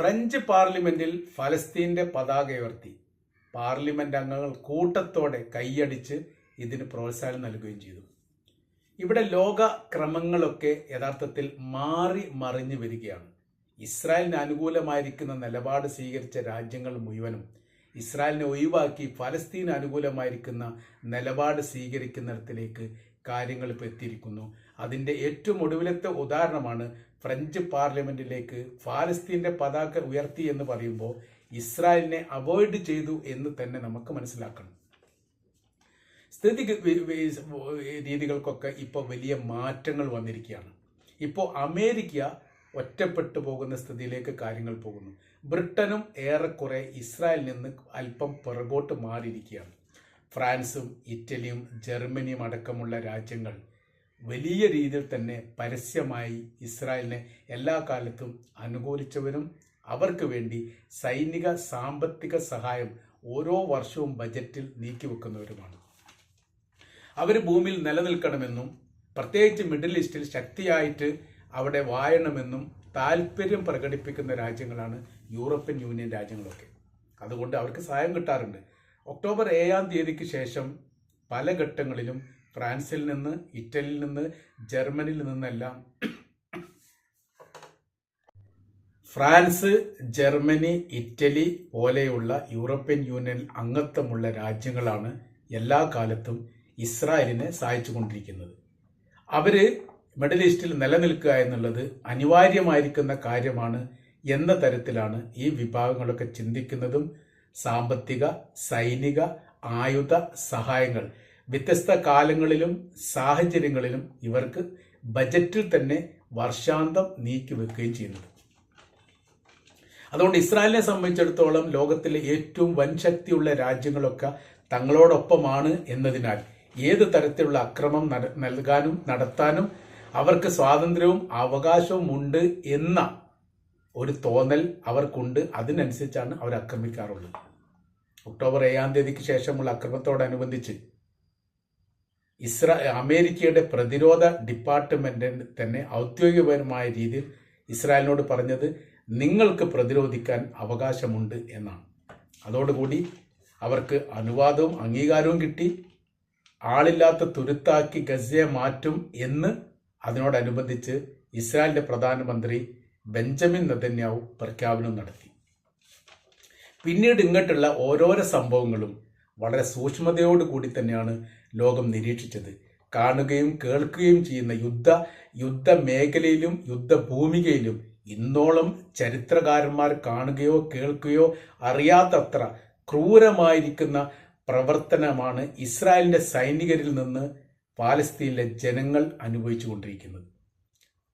French പാർലമെന്റിൽ ഫലസ്തീന്റെ പതാക ഉയർത്തി. പാർലമെന്റ് അംഗങ്ങൾ കൂട്ടത്തോടെ കൈയടിച്ച് ഇതിന് പ്രോത്സാഹനം നൽകുകയും ചെയ്തു. ഇവിടെ ലോക ക്രമങ്ങളൊക്കെ യഥാർത്ഥത്തിൽ മാറി മറിഞ്ഞു വരികയാണ്. ഇസ്രായേലിന് അനുകൂലമായിരിക്കുന്ന നിലപാട് സ്വീകരിച്ച രാജ്യങ്ങൾ മുഴുവനും ഇസ്രായേലിനെ ഒഴിവാക്കി ഫലസ്തീന് അനുകൂലമായിരിക്കുന്ന നിലപാട് സ്വീകരിക്കുന്നിടത്തിലേക്ക് കാര്യങ്ങൾ ഇപ്പോൾ എത്തിയിരിക്കുന്നു. അതിന്റെ ഏറ്റവും ഒടുവിലത്തെ ഉദാഹരണമാണ് ഫ്രഞ്ച് പാർലമെന്റിലേക്ക് ഫാലസ്തീന്റെ പതാക ഉയർത്തി എന്ന് പറയുമ്പോൾ ഇസ്രായേലിനെ അവോയ്ഡ് ചെയ്തു എന്ന് തന്നെ നമുക്ക് മനസ്സിലാക്കണം. സ്ഥിതി രീതികൾക്കൊക്കെ ഇപ്പോൾ വലിയ മാറ്റങ്ങൾ വന്നിരിക്കുകയാണ്. ഇപ്പോൾ അമേരിക്ക ഒറ്റപ്പെട്ടു പോകുന്ന സ്ഥിതിയിലേക്ക് കാര്യങ്ങൾ പോകുന്നു. ബ്രിട്ടനും ഏറെക്കുറെ ഇസ്രായേലിൽ നിന്ന് അല്പം പിറകോട്ട് മാറിയിരിക്കുകയാണ്. ഫ്രാൻസും ഇറ്റലിയും ജർമ്മനിയും അടക്കമുള്ള രാജ്യങ്ങൾ വലിയ രീതിയിൽ തന്നെ പരസ്യമായി ഇസ്രായേലിനെ എല്ലാ കാലത്തും അനുകൂലിച്ചവരും അവർക്ക് വേണ്ടി സൈനിക സാമ്പത്തിക സഹായം ഓരോ വർഷവും ബജറ്റിൽ നീക്കിവെക്കുന്നവരുമാണ് അവർ ഭൂമിയിൽ നിലനിൽക്കണമെന്നും പ്രത്യേകിച്ച് മിഡിൽ ഈസ്റ്റിൽ ശക്തിയായിട്ട് അവിടെ വാഴണമെന്നും താല്പര്യം പ്രകടിപ്പിക്കുന്ന രാജ്യങ്ങളാണ് യൂറോപ്യൻ യൂണിയൻ രാജ്യങ്ങളൊക്കെ. അതുകൊണ്ട് അവർക്ക് സഹായം കിട്ടാറുണ്ട്. ഒക്ടോബർ ഏഴാം തീയതിക്ക് ശേഷം പല ഘട്ടങ്ങളിലും ഫ്രാൻസിൽ നിന്ന് ഇറ്റലിയിൽ നിന്ന് ജർമ്മനിയിൽ നിന്നെല്ലാം ഫ്രാൻസ് ജർമ്മനി ഇറ്റലി പോലെയുള്ള യൂറോപ്യൻ യൂണിയൻ അംഗത്വമുള്ള രാജ്യങ്ങളാണ് എല്ലാ കാലത്തും ഇസ്രായേലിനെ സഹായിച്ചുകൊണ്ടിരിക്കുന്നത്. അവർ മിഡിൽ ഈസ്റ്റിൽ നിലനിൽക്കുക എന്നുള്ളത് അനിവാര്യമായിരിക്കുന്ന കാര്യമാണ് എന്ന തരത്തിലാണ് ഈ വിഭാഗങ്ങളൊക്കെ ചിന്തിക്കുന്നതും സാമ്പത്തിക സൈനിക ആയുധ സഹായങ്ങൾ. വ്യത്യസ്ത കാലങ്ങളിലും സാഹചര്യങ്ങളിലും ഇവർക്ക് ബജറ്റിൽ തന്നെ വർഷാന്തം നീക്കി വെക്കുകയും ചെയ്യുന്നത്. അതുകൊണ്ട് ഇസ്രായേലിനെ സംബന്ധിച്ചിടത്തോളം ലോകത്തിലെ ഏറ്റവും വൻ ശക്തിയുള്ള രാജ്യങ്ങളൊക്കെ തങ്ങളോടൊപ്പമാണ് എന്നതിനാൽ ഏത് തരത്തിലുള്ള അക്രമം നൽകാനും നടത്താനും അവർക്ക് സ്വാതന്ത്ര്യവും അവകാശവും ഉണ്ട് എന്ന ഒരു തോന്നൽ അവർക്കുണ്ട്. അതിനനുസരിച്ചാണ് അവർ ആക്രമിക്കാറുള്ളത് ഒക്ടോബർ ഏഴാം തീയതിക്ക് ശേഷമുള്ള അക്രമത്തോടനുബന്ധിച്ച് ഇസ്രാ അമേരിക്കയുടെ പ്രതിരോധ ഡിപ്പാർട്ട്മെന്റ് തന്നെ ഔദ്യോഗികപരമായ രീതിയിൽ ഇസ്രായേലിനോട് പറഞ്ഞത് നിങ്ങൾക്ക് പ്രതിരോധിക്കാൻ അവകാശമുണ്ട് എന്നാണ്. അതോടുകൂടി അവർക്ക് അനുവാദവും അംഗീകാരവും കിട്ടി. ആളില്ലാത്ത തുരുത്താക്കി ഗസയെ മാറ്റും എന്ന് അതിനോടനുബന്ധിച്ച് ഇസ്രായേലിന്റെ പ്രധാനമന്ത്രി ബെഞ്ചമിൻ നെതന്യാവു പ്രഖ്യാപനം നടത്തി. പിന്നീട് ഇങ്ങോട്ടുള്ള ഓരോരോ സംഭവങ്ങളും വളരെ സൂക്ഷ്മതയോടുകൂടി തന്നെയാണ് ലോകം നിരീക്ഷിച്ചത്. കാണുകയും കേൾക്കുകയും ചെയ്യുന്ന യുദ്ധ യുദ്ധ മേഖലയിലും യുദ്ധഭൂമികയിലും ഇന്നോളം ചരിത്രകാരന്മാർ കാണുകയോ കേൾക്കുകയോ അറിയാത്തത്ര ക്രൂരമായിരിക്കുന്ന പ്രവർത്തനമാണ് ഇസ്രായേലിന്റെ സൈനികരിൽ നിന്ന് പാലസ്തീനിലെ ജനങ്ങൾ അനുഭവിച്ചു കൊണ്ടിരിക്കുന്നത്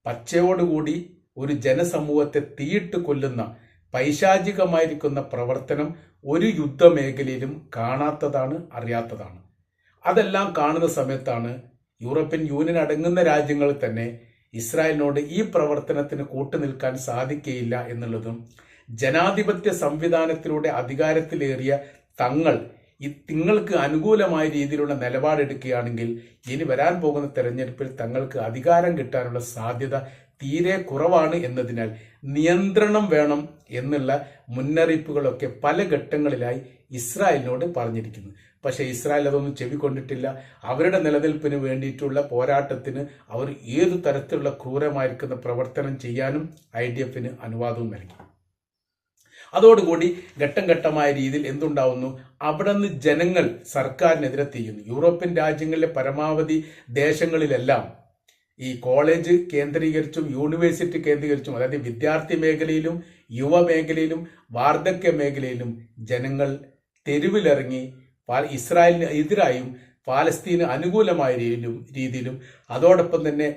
പച്ചയോടുകൂടി ഒരു ജനസമൂഹത്തെ തീയിട്ട് കൊല്ലുന്ന പൈശാചികമായിരിക്കുന്ന പ്രവർത്തനം ഒരു യുദ്ധമേഖലയിലും കാണാത്തതാണ് അറിയാത്തതാണ്. അതെല്ലാം കാണുന്ന സമയത്താണ് യൂറോപ്യൻ യൂണിയൻ അടങ്ങുന്ന രാജ്യങ്ങൾ തന്നെ ഇസ്രായേലിനോട് ഈ പ്രവർത്തനത്തിന് കൂട്ടുനിൽക്കാൻ സാധിക്കുകയില്ല എന്നുള്ളതും ജനാധിപത്യ സംവിധാനത്തിലൂടെ അധികാരത്തിലേറിയ തങ്ങൾ ഈ തിങ്ങൾക്ക് അനുകൂലമായ രീതിയിലുള്ള നിലപാടെടുക്കുകയാണെങ്കിൽ ഇനി വരാൻ പോകുന്ന തെരഞ്ഞെടുപ്പിൽ തങ്ങൾക്ക് അധികാരം കിട്ടാനുള്ള സാധ്യത തീരെ കുറവാണ് എന്നതിനാൽ നിയന്ത്രണം വേണം എന്നുള്ള മുന്നറിയിപ്പുകളൊക്കെ പല ഘട്ടങ്ങളിലായി ഇസ്രായേലിനോട് പറഞ്ഞിരിക്കുന്നു. പക്ഷേ ഇസ്രായേൽ അതൊന്നും ചെവിക്കൊണ്ടിട്ടില്ല. അവരുടെ നിലനിൽപ്പിന് വേണ്ടിയിട്ടുള്ള പോരാട്ടത്തിന് അവർ ഏതു തരത്തിലുള്ള ക്രൂരമായിരിക്കുന്ന പ്രവർത്തനം ചെയ്യാനും ഐ ഡി എഫിന് അനുവാദവും നൽകി. അതോടുകൂടി ഘട്ടം ഘട്ടമായ രീതിയിൽ എന്തുണ്ടാവുന്നു? അവിടെ നിന്ന് ജനങ്ങൾ സർക്കാരിനെതിരെ തീയുന്നു യൂറോപ്യൻ രാജ്യങ്ങളിലെ പരമാവധി ദേശങ്ങളിലെല്ലാം ഈ കോളേജ് കേന്ദ്രീകരിച്ചും യൂണിവേഴ്സിറ്റി കേന്ദ്രീകരിച്ചും അതായത് വിദ്യാർത്ഥി മേഖലയിലും യുവ മേഖലയിലും വാർദ്ധക്യ മേഖലയിലും ജനങ്ങൾ തെരുവിലിറങ്ങി ഇസ്രായേലിന് എതിരായും പാലസ്തീന് അനുകൂലമായ രീതിയിലും അതോടൊപ്പം തന്നെ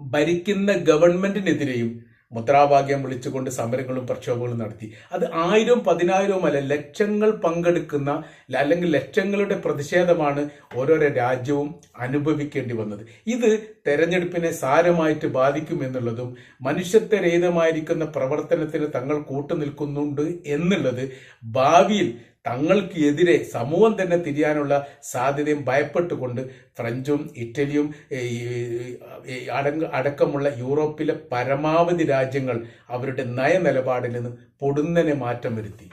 ഭരിക്കുന്ന ഗവൺമെന്റിനെതിരെയും മുദ്രാവാക്യം വിളിച്ചുകൊണ്ട് സമരങ്ങളും പ്രക്ഷോഭങ്ങളും നടത്തി. അത് ആയിരവും പതിനായിരവും അല്ല ലക്ഷങ്ങൾ പങ്കെടുക്കുന്ന അല്ലെങ്കിൽ ലക്ഷങ്ങളുടെ പ്രതിഷേധമാണ് ഓരോരോ രാജ്യവും അനുഭവിക്കേണ്ടി വന്നത്. ഇത് തെരഞ്ഞെടുപ്പിനെ സാരമായിട്ട് ബാധിക്കുമെന്നുള്ളതും മനുഷ്യത്വരഹിതമായിരിക്കുന്ന പ്രവർത്തനത്തിന് തങ്ങൾ കൂട്ടുനിൽക്കുന്നുണ്ട് എന്നുള്ളത് ഭാവിയിൽ തങ്ങൾക്ക് എതിരെ സമൂഹം തന്നെ തിരിയാനുള്ള സാധ്യതയും ഭയപ്പെട്ടുകൊണ്ട് ഫ്രഞ്ചും ഇറ്റലിയും അടക്കമുള്ള യൂറോപ്പിലെ പരമാവധി രാജ്യങ്ങൾ അവരുടെ നയനിലപാടിൽ നിന്ന് പൊടുന്നനെ മാറ്റം വരുത്തി.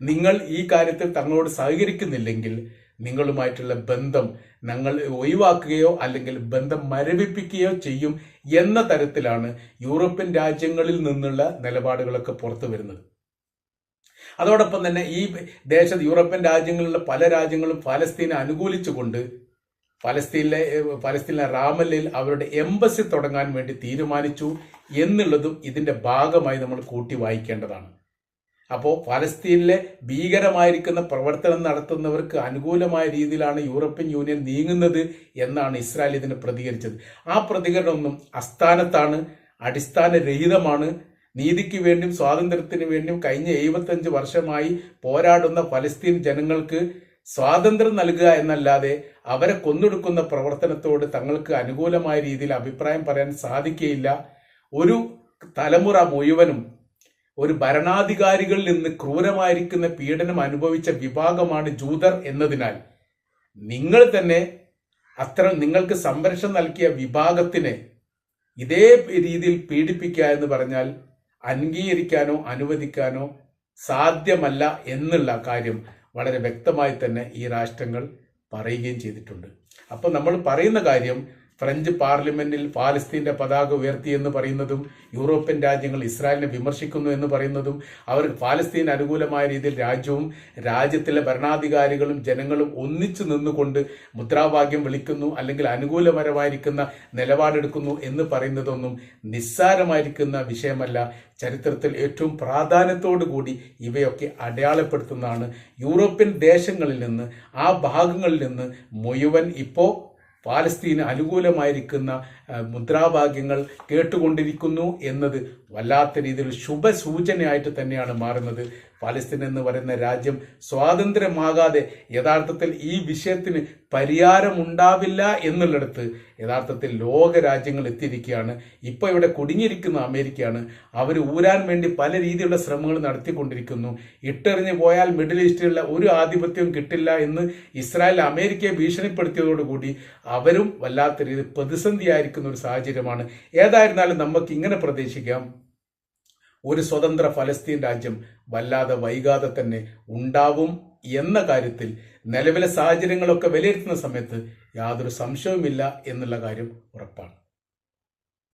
നിങ്ങൾ ഈ കാര്യത്തിൽ തങ്ങളോട് സഹകരിക്കുന്നില്ലെങ്കിൽ നിങ്ങളുമായിട്ടുള്ള ബന്ധം ഞങ്ങൾ ഒഴിവാക്കുകയോ അല്ലെങ്കിൽ ബന്ധം മരവിപ്പിക്കുകയോ ചെയ്യും എന്ന തരത്തിലാണ് യൂറോപ്യൻ രാജ്യങ്ങളിൽ നിന്നുള്ള നിലപാടുകളൊക്കെ പുറത്തു വരുന്നത് അതോടൊപ്പം തന്നെ ഈ ദേശ യൂറോപ്യൻ രാജ്യങ്ങളിലെ പല രാജ്യങ്ങളും ഫലസ്തീനെ അനുകൂലിച്ചുകൊണ്ട് ഫലസ്തീനിലെ ഫലസ്തീനിലെ റാമല്ലയിൽ അവരുടെ എംബസി തുടങ്ങാൻ വേണ്ടി തീരുമാനിച്ചു എന്നുള്ളതും ഇതിന്റെ ഭാഗമായി നമ്മൾ കൂട്ടി വായിക്കേണ്ടതാണ്. അപ്പോൾ ഫലസ്തീനിലെ ഭീകരമായിരിക്കുന്ന പ്രവർത്തനം നടത്തുന്നവർക്ക് അനുകൂലമായ രീതിയിലാണ് യൂറോപ്യൻ യൂണിയൻ നീങ്ങുന്നത് എന്നാണ് ഇസ്രായേൽ ഇതിന് പ്രതികരിച്ചത്. ആ പ്രതികരണമൊന്നും അസ്ഥാനത്താണ് അടിസ്ഥാനരഹിതമാണ് നീതിക്ക് വേണ്ടിയും സ്വാതന്ത്ര്യത്തിന് വേണ്ടിയും കഴിഞ്ഞ എഴുപത്തഞ്ച് വർഷമായി പോരാടുന്ന ഫലസ്തീൻ ജനങ്ങൾക്ക് സ്വാതന്ത്ര്യം നൽകുക എന്നല്ലാതെ അവരെ കൊന്നൊടുക്കുന്ന പ്രവർത്തനത്തോട് തങ്ങൾക്ക് അനുകൂലമായ രീതിയിൽ അഭിപ്രായം പറയാൻ സാധിക്കുകയില്ല. ഒരു തലമുറ മുഴുവനും ഒരു ഭരണാധികാരികളിൽ നിന്ന് ക്രൂരമായിരിക്കുന്ന പീഡനം അനുഭവിച്ച വിഭാഗമാണ് ജൂതർ എന്നതിനാൽ നിങ്ങൾ തന്നെ അത്ര നിങ്ങൾക്ക് സംരക്ഷണം നൽകിയ വിഭാഗത്തിനെ ഇതേ രീതിയിൽ പീഡിപ്പിക്കുക എന്ന് പറഞ്ഞാൽ അംഗീകരിക്കാനോ അനുവദിക്കാനോ സാധ്യമല്ല എന്നുള്ള കാര്യം വളരെ വ്യക്തമായി തന്നെ ഈ രാഷ്ട്രങ്ങൾ പറയുകയും ചെയ്തിട്ടുണ്ട്. അപ്പോൾ നമ്മൾ പറയുന്ന കാര്യം ഫ്രഞ്ച് പാർലമെന്റിൽ പാലസ്തീന്റെ പതാക ഉയർത്തി എന്ന് പറയുന്നതും യൂറോപ്യൻ രാജ്യങ്ങൾ ഇസ്രായേലിനെ വിമർശിക്കുന്നു എന്ന് പറയുന്നതും അവർ പാലസ്തീൻ അനുകൂലമായ രീതിയിൽ രാജ്യവും രാജ്യത്തിലെ ഭരണാധികാരികളും ജനങ്ങളും ഒന്നിച്ചു നിന്നുകൊണ്ട് മുദ്രാവാക്യം വിളിക്കുന്നു അല്ലെങ്കിൽ അനുകൂലപരമായിരിക്കുന്ന നിലപാടെടുക്കുന്നു എന്ന് പറയുന്നതൊന്നും നിസ്സാരമായിരിക്കുന്ന വിഷയമല്ല. ചരിത്രത്തിൽ ഏറ്റവും പ്രാധാന്യത്തോടു കൂടി ഇവയൊക്കെ അടയാളപ്പെടുത്തുന്നതാണ്. യൂറോപ്യൻ ദേശങ്ങളിൽ നിന്ന് ആ ഭാഗങ്ങളിൽ നിന്ന് മുഴുവൻ ഇപ്പോൾ പാലസ്തീന് അനുകൂലമായിരിക്കുന്ന മുദ്രാവാക്യങ്ങൾ കേട്ടുകൊണ്ടിരിക്കുന്നു എന്നത് വല്ലാത്ത രീതിയിൽ ശുഭസൂചനയായിട്ട് തന്നെയാണ് മാറുന്നത്. പാലസ്തീൻ എന്ന് പറയുന്ന രാജ്യം സ്വാതന്ത്ര്യമാകാതെ യഥാർത്ഥത്തിൽ ഈ വിഷയത്തിന് പരിഹാരമുണ്ടാവില്ല എന്നുള്ളിടത്ത് യഥാർത്ഥത്തിൽ ലോക രാജ്യങ്ങൾ എത്തിയിരിക്കുകയാണ്. ഇപ്പോൾ ഇവിടെ കുടുങ്ങിയിരിക്കുന്ന അമേരിക്കയാണ്. അവർ ഊരാൻ വേണ്ടി പല രീതിയിലുള്ള ശ്രമങ്ങൾ നടത്തിക്കൊണ്ടിരിക്കുന്നു. ഇട്ടെറിഞ്ഞു പോയാൽ മിഡിൽ ഈസ്റ്റിലുള്ള ഒരു ആധിപത്യവും കിട്ടില്ല എന്ന് ഇസ്രായേൽ അമേരിക്കയെ ഭീഷണിപ്പെടുത്തിയതോടുകൂടി അവരും വല്ലാത്ത രീതിയിൽ പ്രതിസന്ധിയായിരിക്കുന്ന ഒരു സാഹചര്യമാണ്. ഏതായിരുന്നാലും നമുക്ക് ഇങ്ങനെ പ്രതീക്ഷിക്കാം. ഒരു സ്വതന്ത്ര ഫലസ്തീൻ രാജ്യം വല്ലാതെ വൈകാതെ തന്നെ ഉണ്ടാവും എന്ന കാര്യത്തിൽ നിലവിലെ സാഹചര്യങ്ങളൊക്കെ വിലയിരുത്തുന്ന സമയത്ത് യാതൊരു സംശയവുമില്ല എന്നുള്ള കാര്യം ഉറപ്പാണ്.